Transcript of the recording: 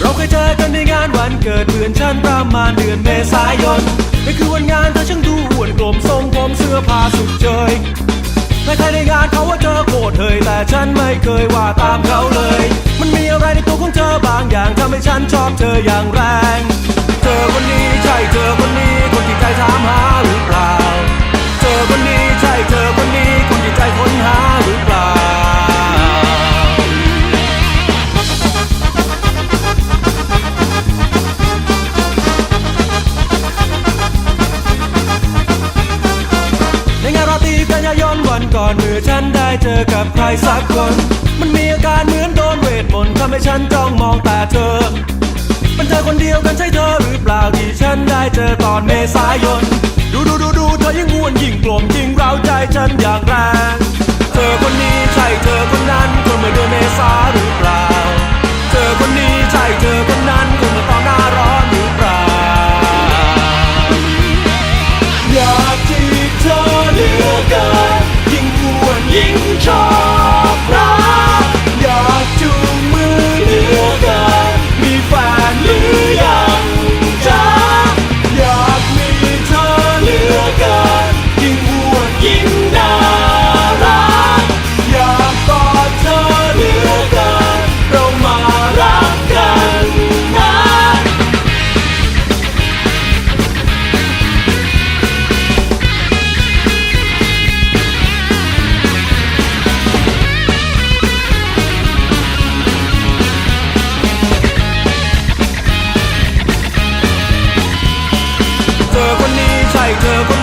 เราเคยเจอกันในงานวันเกิดเพื่อนฉันประมาณเดือนเมษายนนั่นคือวันงานเธอช่างดูอ้วนกลมทรงผมเสื้อผ้าสุดเจย ใครในงานเขาว่าเธอโคตรเฮยแต่ฉันไม่เคยว่าตามเขาเลย มันมีอะไรในตัวของเธอบางอย่างทำให้ฉันชอบเธออย่างแรง เธอคนนี้ใช่เธอคนนี้ วันก่อนเมื่อฉันได้เจอกับใครสักคน มันมีอาการเหมือนโดนเวทมนต์ทำให้ฉันจ้องมองแต่เธอ มันเธอคนเดียวกันใช่เธอหรือเปล่าที่ฉันได้เจอตอนเมษายน ดูดูดูดูเธอยิ่งอ้วนยิ่งกลมจริงเราใจฉันอย่างแรง เธอคนนี้ใช่เธอ อย Like